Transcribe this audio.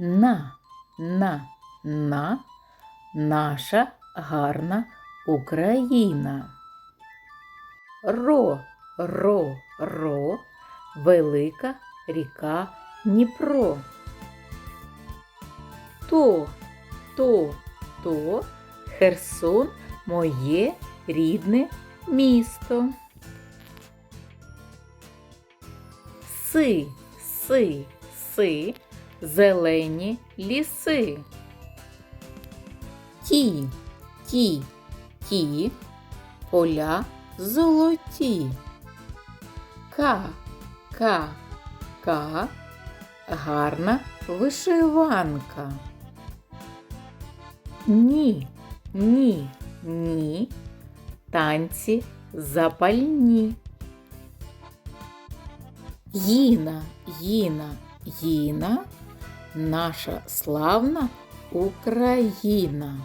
на, на, на наша гарна Україна. Ро, ро, ро, велика ріка Дніпро. То, то, то, Херсон моє рідне місто. Си, си, си, зелені ліси. Ті, ті, ті, поля золоті. Ка, ка, ка, гарна вишиванка. Ні, ні, ні, танці запальні. Їна, їна, їна, наша славна Україна.